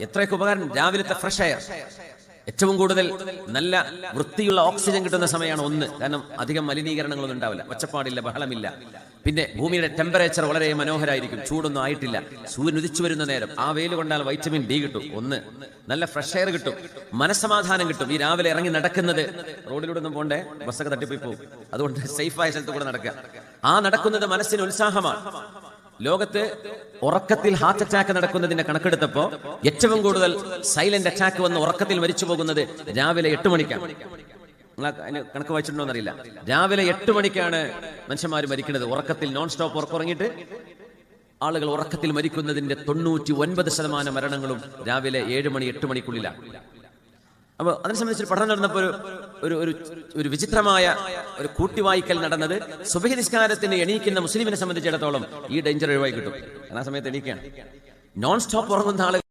എത്രയൊക്കെ ഉപകാരം രാവിലത്തെ ഫ്രഷ് എയർ ഏറ്റവും കൂടുതൽ നല്ല വൃത്തിയുള്ള ഓക്സിജൻ കിട്ടുന്ന സമയമാണ് ഒന്ന്. കാരണം അധികം മലിനീകരണങ്ങളൊന്നും ഉണ്ടാവില്ല. ഒച്ചപ്പാടില്ല ബഹളമില്ല. പിന്നെ ഭൂമിയുടെ ടെമ്പറേച്ചർ വളരെ മനോഹരമായിരിക്കും ചൂടൊന്നും ആയിട്ടില്ല. സൂര്യൻ ഉദിച്ചു വരുന്ന നേരം. ആ വെയിൽ കൊണ്ടാൽ വൈറ്റമിൻ ഡി കിട്ടും. ഒന്ന് നല്ല ഫ്രഷ് എയർ കിട്ടും. മനസ്സമാധാനം കിട്ടും. ഈ രാവിലെ ഇറങ്ങി നടക്കുന്നത് റോഡിലൂടെ ഒന്നും പോണ്ടേ? ബസ്സൊക്കെ തട്ടിപ്പോയി പോകും. അതുകൊണ്ട് സേഫായ സ്ഥലത്ത് കൂടെ നടക്കുക. ആ നടക്കുന്നത് മനസ്സിന് ഉത്സാഹമാണ്. ലോകത്ത് ഉറക്കത്തിൽ ഹാർട്ട് അറ്റാക്ക് നടക്കുന്നതിന്റെ കണക്കെടുത്തപ്പോ ഏറ്റവും കൂടുതൽ സൈലന്റ് അറ്റാക്ക് വന്ന് ഉറക്കത്തിൽ മരിച്ചു പോകുന്നത് രാവിലെ എട്ട് മണിക്കാണ്. കണക്ക് വായിച്ചിട്ടുണ്ടോ എന്നറിയില്ല. രാവിലെ എട്ട് മണിക്കാണ് മനുഷ്യന്മാർ മരിക്കുന്നത്. ഉറക്കത്തിൽ നോൺ സ്റ്റോപ്പ് ഉറക്കുറങ്ങിയിട്ട് ആളുകൾ ഉറക്കത്തിൽ മരിക്കുന്നതിന്റെ തൊണ്ണൂറ്റി ഒൻപത് ശതമാനം മരണങ്ങളും രാവിലെ ഏഴ് മണി എട്ട് മണിക്കുള്ളിലാണ്. അപ്പൊ അതിനെ സംബന്ധിച്ച് പഠനം നടന്നപ്പോൾ ഒരു ഒരു ഒരു ഒരു വിചിത്രമായ ഒരു കൂട്ടിവായിക്കൽ നടന്നത് സുബഹി നിസ്കാരത്തിന് എണീക്കുന്ന മുസ്ലിമിനെ സംബന്ധിച്ചിടത്തോളം ഈ ഡേഞ്ചർ ഒഴിവായി കിട്ടും. കാരണം ആ സമയത്ത് എണീക്കുകയാണ് നോൺ സ്റ്റോപ്പ് ഉറങ്ങുന്ന ആളുകൾ